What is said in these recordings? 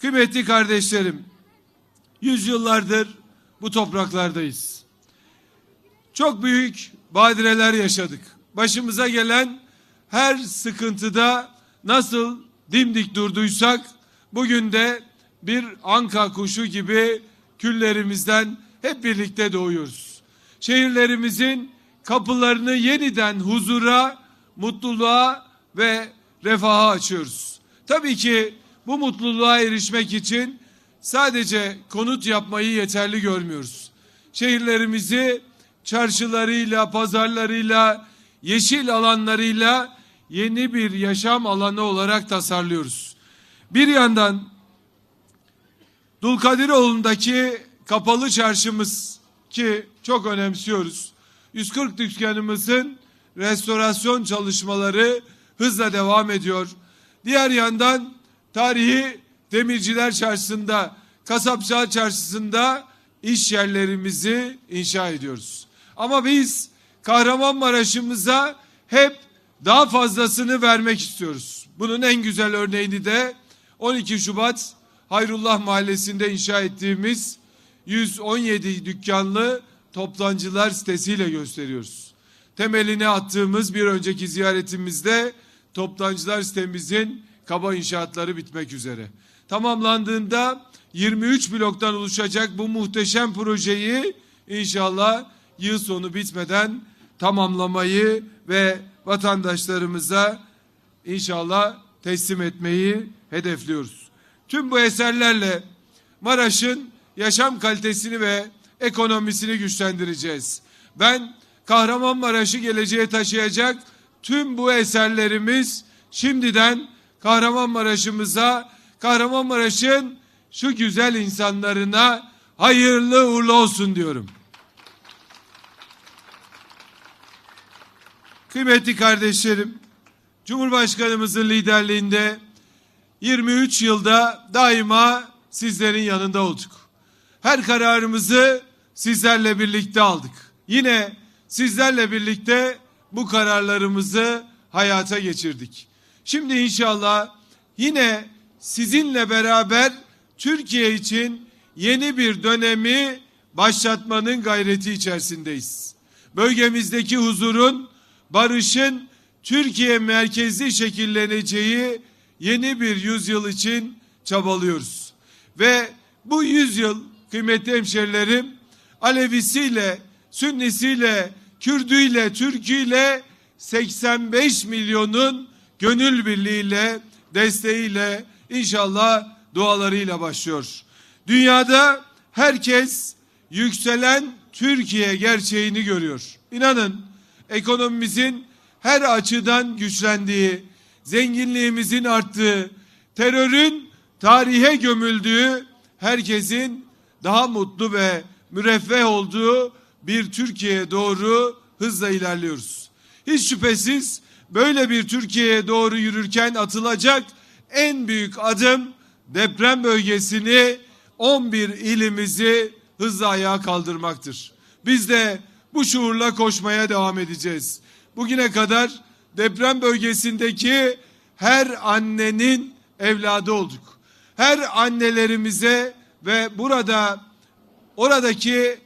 Kıymetli kardeşlerim, yüzyıllardır bu topraklardayız. Çok büyük badireler yaşadık. Başımıza gelen her sıkıntıda nasıl dimdik durduysak bugün de bir anka kuşu gibi küllerimizden hep birlikte doğuyoruz. Şehirlerimizin kapılarını yeniden huzura, mutluluğa ve refaha açıyoruz. Tabii ki bu mutluluğa erişmek için sadece konut yapmayı yeterli görmüyoruz. Şehirlerimizi çarşılarıyla, pazarlarıyla, yeşil alanlarıyla yeni bir yaşam alanı olarak tasarlıyoruz. Bir yandan Dulkadiroğlu'ndaki kapalı çarşımız ki çok önemsiyoruz. 140 dükkanımızın restorasyon çalışmaları hızla devam ediyor. Diğer yandan tarihi Demirciler Çarşısı'nda, Kasapçılar Çarşısı'nda iş yerlerimizi inşa ediyoruz. Ama biz Kahramanmaraş'ımıza hep daha fazlasını vermek istiyoruz. Bunun en güzel örneğini de 12 Şubat Hayrullah Mahallesi'nde inşa ettiğimiz 117 dükkanlı toptancılar sitesiyle gösteriyoruz. Temelini attığımız bir önceki ziyaretimizde toptancılar sitemizin kaba inşaatları bitmek üzere. Tamamlandığında 23 bloktan oluşacak bu muhteşem projeyi inşallah yıl sonu bitmeden tamamlamayı ve vatandaşlarımıza inşallah teslim etmeyi hedefliyoruz. Tüm bu eserlerle Maraş'ın yaşam kalitesini ve ekonomisini güçlendireceğiz. Ben Kahramanmaraş'ı geleceğe taşıyacak tüm bu eserlerimiz şimdiden Kahramanmaraş'ımıza, Kahramanmaraş'ın şu güzel insanlarına hayırlı uğurlu olsun diyorum. Kıymetli kardeşlerim, Cumhurbaşkanımızın liderliğinde 23 yılda daima sizlerin yanında olduk. Her kararımızı sizlerle birlikte aldık. Yine sizlerle birlikte bu kararlarımızı hayata geçirdik. Şimdi inşallah yine sizinle beraber Türkiye için yeni bir dönemi başlatmanın gayreti içerisindeyiz. Bölgemizdeki huzurun, barışın Türkiye merkezli şekilleneceği yeni bir yüzyıl için çabalıyoruz. Ve bu yüzyıl kıymetli hemşerilerim Alevisiyle, Sünnisiyle, Kürdüyle, Türküyle 85 milyonun gönül birliğiyle, desteğiyle, inşallah dualarıyla başlıyor. Dünyada herkes yükselen Türkiye gerçeğini görüyor. İnanın ekonomimizin her açıdan güçlendiği, zenginliğimizin arttığı, terörün tarihe gömüldüğü, herkesin daha mutlu ve müreffeh olduğu bir Türkiye'ye doğru hızla ilerliyoruz. Hiç şüphesiz böyle bir Türkiye'ye doğru yürürken atılacak en büyük adım deprem bölgesini 11 ilimizi hızla ayağa kaldırmaktır. Biz de bu şuurla koşmaya devam edeceğiz. Bugüne kadar deprem bölgesindeki her annenin evladı olduk. Her annelerimize ve burada oradaki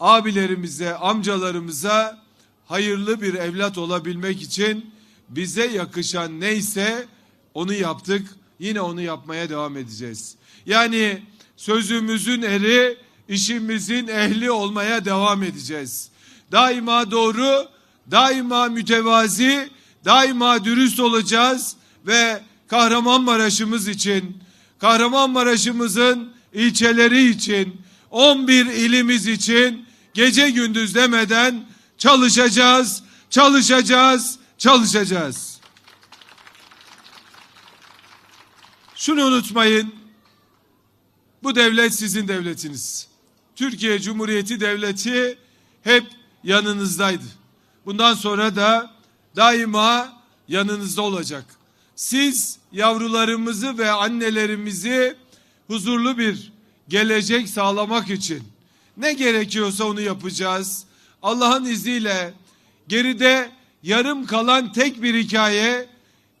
abilerimize, amcalarımıza hayırlı bir evlat olabilmek için bize yakışan neyse onu yaptık. Yine onu yapmaya devam edeceğiz. Yani sözümüzün eri, işimizin ehli olmaya devam edeceğiz. Daima doğru, daima mütevazi, daima dürüst olacağız ve Kahramanmaraş'ımız için, Kahramanmaraş'ımızın ilçeleri için, 11 ilimiz için gece gündüz demeden çalışacağız, çalışacağız, çalışacağız. Şunu unutmayın. Bu devlet sizin devletiniz. Türkiye Cumhuriyeti Devleti hep yanınızdaydı. Bundan sonra da daima yanınızda olacak. Siz yavrularımızı ve annelerimizi huzurlu bir gelecek sağlamak için ne gerekiyorsa onu yapacağız. Allah'ın izniyle geride yarım kalan tek bir hikaye,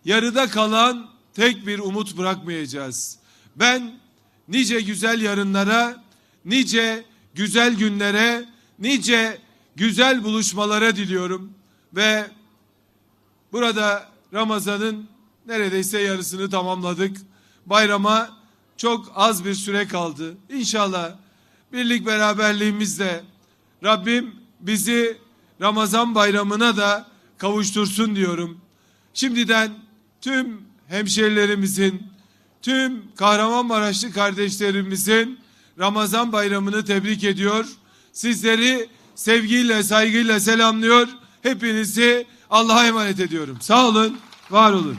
yarıda kalan tek bir umut bırakmayacağız. Ben nice güzel yarınlara, nice güzel günlere, nice güzel buluşmalara diliyorum ve burada Ramazan'ın neredeyse yarısını tamamladık. Bayrama çok az bir süre kaldı. İnşallah birlik beraberliğimizle Rabbim bizi Ramazan bayramına da kavuştursun diyorum. Şimdiden tüm hemşerilerimizin, tüm Kahramanmaraşlı kardeşlerimizin Ramazan bayramını tebrik ediyor. Sizleri sevgiyle, saygıyla selamlıyor. Hepinizi Allah'a emanet ediyorum. Sağ olun, var olun.